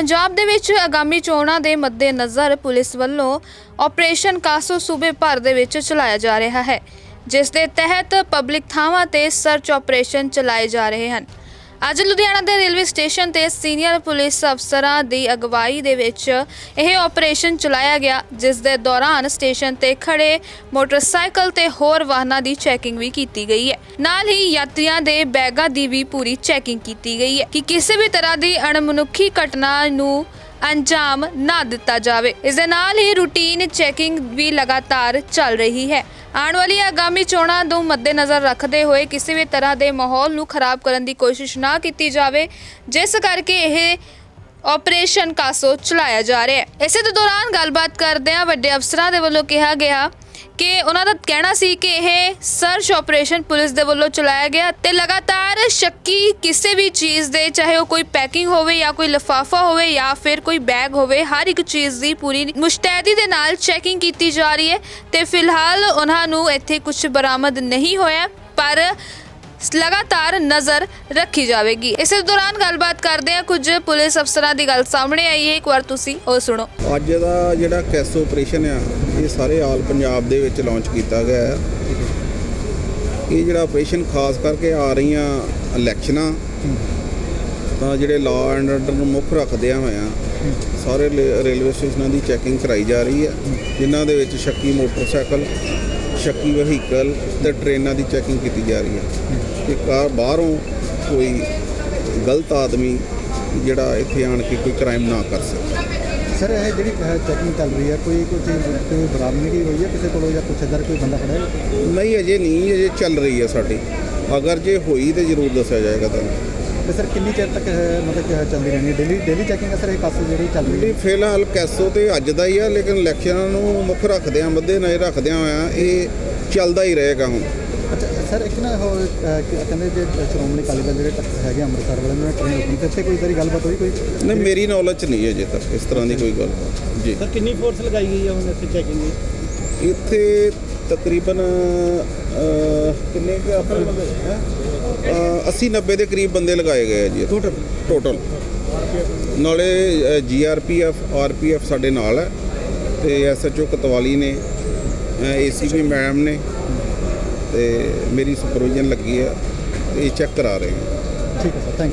ਪੰਜਾਬ ਦੇ ਵਿੱਚ ਆਗਾਮੀ ਚੋਣਾਂ ਦੇ ਮੱਦੇਨਜ਼ਰ ਪੁਲਿਸ ਵੱਲੋਂ ਆਪਰੇਸ਼ਨ ਕਾਸੋ ਸੂਬੇ ਭਰ ਦੇ ਵਿੱਚ ਚਲਾਇਆ ਜਾ ਰਿਹਾ ਹੈ, ਜਿਸ ਦੇ ਤਹਿਤ ਪਬਲਿਕ ਥਾਵਾਂ ਤੇ ਸਰਚ ਆਪਰੇਸ਼ਨ ਚਲਾਏ ਜਾ ਰਹੇ ਹਨ। ਅੱਜ ਲੁਧਿਆਣਾ ਦੇ ਰੇਲਵੇ ਸਟੇਸ਼ਨ ਤੇ ਸੀਨੀਅਰ ਪੁਲਿਸ ਅਫਸਰਾਂ ਦੀ ਅਗਵਾਈ ਦੇ ਵਿੱਚ ਇਹ ਆਪਰੇਸ਼ਨ ਚਲਾਇਆ ਗਿਆ, ਜਿਸ ਦੇ ਦੌਰਾਨ ਸਟੇਸ਼ਨ ਤੇ ਖੜੇ ਮੋਟਰਸਾਈਕਲ ਤੇ ਹੋਰ ਵਾਹਨਾਂ ਦੀ ਚੈਕਿੰਗ ਵੀ ਕੀਤੀ ਗਈ ਹੈ। ਨਾਲ ਹੀ ਯਾਤਰੀਆਂ ਦੇ ਬੈਗਾਂ ਦੀ ਵੀ ਪੂਰੀ ਚੈਕਿੰਗ ਕੀਤੀ ਗਈ ਹੈ ਕਿ ਕਿਸੇ ਵੀ ਤਰ੍ਹਾਂ ਦੀ ਅਣਮਨੁੱਖੀ ਘਟਨਾ ਨੂੰ ਅੰਜਾਮ ਨਾ ਦਿੱਤਾ ਜਾਵੇ। ਇਸ ਦੇ ਨਾਲ ਹੀ ਰੂਟੀਨ ਚੈਕਿੰਗ ਵੀ ਲਗਾਤਾਰ ਚੱਲ ਰਹੀ ਹੈ। ਆਉਣ ਵਾਲੀ ਆਗਾਮੀ ਚੋਣਾਂ ਨੂੰ ਮੱਦੇਨਜ਼ਰ ਰੱਖਦੇ ਹੋਏ ਕਿਸੇ ਵੀ ਤਰ੍ਹਾਂ ਦੇ ਮਾਹੌਲ ਨੂੰ ਖਰਾਬ ਕਰਨ ਦੀ ਕੋਸ਼ਿਸ਼ ਨਾ ਕੀਤੀ ਜਾਵੇ। ਜਿਸ ਕਰਕੇ ਇਹ ਆਪਰੇਸ਼ਨ ਕਾਸੋ ਚਲਾਇਆ ਜਾ ਰਿਹਾ ਹੈ। ਇਸੇ ਦੇ ਦੌਰਾਨ ਗੱਲਬਾਤ ਕਰਦਿਆਂ ਵੱਡੇ ਅਫਸਰਾਂ ਦੇ ਵੱਲੋਂ ਕਿਹਾ ਗਿਆ ਕਿ ਉਹਨਾਂ ਦਾ ਕਹਿਣਾ ਸੀ ਕਿ ਇਹ ਸਰਚ ਆਪਰੇਸ਼ਨ ਪੁਲਿਸ ਦੇ ਵੱਲੋਂ ਚਲਾਇਆ ਗਿਆ ਤੇ ਲਗਾਤਾਰ ਸ਼ੱਕੀ ਕਿਸੇ ਵੀ ਚੀਜ਼ ਦੇ, ਚਾਹੇ ਉਹ ਕੋਈ ਪੈਕਿੰਗ ਹੋਵੇ ਜਾਂ ਕੋਈ ਲਿਫਾਫਾ ਹੋਵੇ ਜਾਂ ਫਿਰ ਕੋਈ ਬੈਗ ਹੋਵੇ, ਹਰ ਇੱਕ ਚੀਜ਼ ਦੀ ਪੂਰੀ ਮੁਸ਼ਤੈਦੀ ਦੇ ਨਾਲ ਚੈਕਿੰਗ ਕੀਤੀ ਜਾ ਰਹੀ ਹੈ ਤੇ ਫਿਲਹਾਲ ਉਹਨਾਂ ਨੂੰ ਇੱਥੇ ਕੁਝ ਬਰਾਮਦ ਨਹੀਂ ਹੋਇਆ, ਪਰ ਲਗਾਤਾਰ ਨਜ਼ਰ ਰੱਖੀ ਜਾਵੇਗੀ। ਇਸੇ ਦੌਰਾਨ ਗੱਲਬਾਤ ਕਰਦੇ ਆ ਕੁਝ ਪੁਲਿਸ ਅਫਸਰਾਂ ਦੀ ਗੱਲ ਸਾਹਮਣੇ ਆਈ ਹੈ। ਇੱਕ ਵਾਰ ਤੁਸੀਂ ਉਹ ਸੁਣੋ। ਅੱਜ ਦਾ ਜਿਹੜਾ ਕੈਸ ਆਪਰੇਸ਼ਨ ਆ, ਇਹ ਸਾਰੇ ਆਲ ਪੰਜਾਬ ਦੇ ਵਿੱਚ ਲਾਂਚ ਕੀਤਾ ਗਿਆ ਹੈ। ਇਹ ਜਿਹੜਾ ਆਪਰੇਸ਼ਨ ਖਾਸ ਕਰਕੇ ਆ ਰਹੀਆਂ ਇਲੈਕਸ਼ਨਾਂ, ਤਾਂ ਜਿਹੜੇ ਲਾਅ ਐਂਡ ਆਰਡਰ ਨੂੰ ਮੁੱਖ ਰੱਖਦਿਆਂ ਹੋਇਆਂ, ਸਾਰੇ ਲੇ- ਰੇਲਵੇ ਸਟੇਸ਼ਨਾਂ ਦੀ ਚੈਕਿੰਗ ਕਰਾਈ ਜਾ ਰਹੀ ਹੈ। ਜਿਨ੍ਹਾਂ ਦੇ ਵਿੱਚ ਸ਼ੱਕੀ ਮੋਟਰਸਾਈਕਲ, ਸ਼ੱਕੀ ਵਹੀਕਲ ਤੇ ਟ੍ਰੇਨਾਂ ਦੀ ਚੈਕਿੰਗ ਕੀਤੀ ਜਾ ਰਹੀ ਹੈ। ਕਿ ਕਾਰ ਬਾਹਰੋਂ ਕੋਈ ਗਲਤ ਆਦਮੀ ਜਿਹੜਾ ਇੱਥੇ ਆਣ ਕੇ ਕੋਈ ਕ੍ਰਾਈਮ ਨਾ ਕਰ ਸਕੇ। ਸਰ ਇਹ ਜਿਹੜੀ ਚੈਕਿੰਗ ਚੱਲ ਰਹੀ ਹੈ ਕੋਈ ਕੋਈ ਕੋਈ ਬਰਾਮਦਗੀ ਹੋਈ ਹੈ ਕਿਸੇ ਕੋਲੋਂ ਜਾਂ ਕੁਛ ਇੱਧਰ ਕੋਈ ਬੰਦਾ ਫੜਿਆ ਹੈ? ਨਹੀਂ ਅਜੇ ਨਹੀਂ ਅਜੇ ਚੱਲ ਰਹੀ ਹੈ ਸਾਡੀ। ਅਗਰ ਜੇ ਹੋਈ ਤੇ ਜ਼ਰੂਰ ਦੱਸਿਆ ਜਾਏਗਾ ਤੁਹਾਨੂੰ। ਤੇ ਸਰ ਕਿੰਨੀ ਚਿਰ ਤੱਕ ਮਤਲਬ ਕਿ ਚੱਲਦੀ ਰਹਿਣੀ ਡੇਲੀ ਡੇਲੀ ਚੈਕਿੰਗ ਹੈ ਸਰ ਇਹ ਕਾਸੂ ਜਿਹੜੀ ਚੱਲ ਰਹੀ ਹੈ? ਫਿਲਹਾਲ ਕੈਸੋ ਤੇ ਅੱਜ ਦਾ ਹੀ ਆ ਲੇਕਿਨ ਇਲੈਕਸ਼ਨਾਂ ਨੂੰ ਮੁੱਖ ਰੱਖਦਿਆਂ ਮੱਦੇ ਨਜ਼ਰ ਰੱਖਦਿਆਂ ਹੋਇਆਂ ਇਹ ਚੱਲਦਾ ਹੀ ਰਹੇਗਾ ਹੁਣ। ਅੱਛਾ ਸਰ ਇੱਕ ਨਾ ਕਿ- ਕਹਿੰਦੇ ਜੇ ਸ਼੍ਰੋਮਣੀ ਅਕਾਲੀ ਦਲ ਜਿਹੜੇ ਟੱਕਰ ਹੈਗੇ ਅੰਮ੍ਰਿਤਸਰ ਵਾਲੇ ਨੇ ਟ੍ਰੇਨ ਰੋਕੀ ਤੇ ਇੱਥੇ ਕੋਈ ਇਦਾਂ ਗੱਲਬਾਤ ਹੋਈ ਕੋਈ? ਨਹੀਂ ਮੇਰੀ ਨੌਲੇਜ 'ਚ ਨਹੀਂ ਹੈ ਅਜੇ ਤੱਕ ਇਸ ਤਰ੍ਹਾਂ ਦੀ ਕੋਈ ਗੱਲ ਜੀ। ਸਰ ਕਿੰਨੀ ਫੋਰਸ ਲਗਾਈ ਗਈ ਹੈ ਹੁਣ ਇੱਥੇ ਚੈਕਿੰਗ ਦੀ? ਇੱਥੇ ਤਕਰੀਬਨ ਕਿੰਨੇ ਕੁ ਆਪਣੇ ਹੈਂ? ਅਹ, 80 90 ਦੇ ਕਰੀਬ ਬੰਦੇ ਲਗਾਏ ਗਏ ਆ ਜੀ। ਟੋਟਲ ਟੋਟਲ ਨਾਲੇ ਜੀਆਰਪੀਐਫ ਆਰਪੀਐਫ ਸਾਡੇ ਨਾਲ ਹੈ ਤੇ ਐਸਐਚਓ ਕਤਵਾਲੀ ਨੇ ਏਸੀਪੀ ਮੈਡਮ ਨੇ ਤੇ ਮੇਰੀ ਸੁਪਰਵਿਜ਼ਨ ਲੱਗੀ ਹੈ ਇਹ ਚੈੱਕ ਕਰਾ ਰਹੇ ਹਾਂ ਠੀਕ ਹੈ ਸਰ ਥੈਂਕ ਯੂ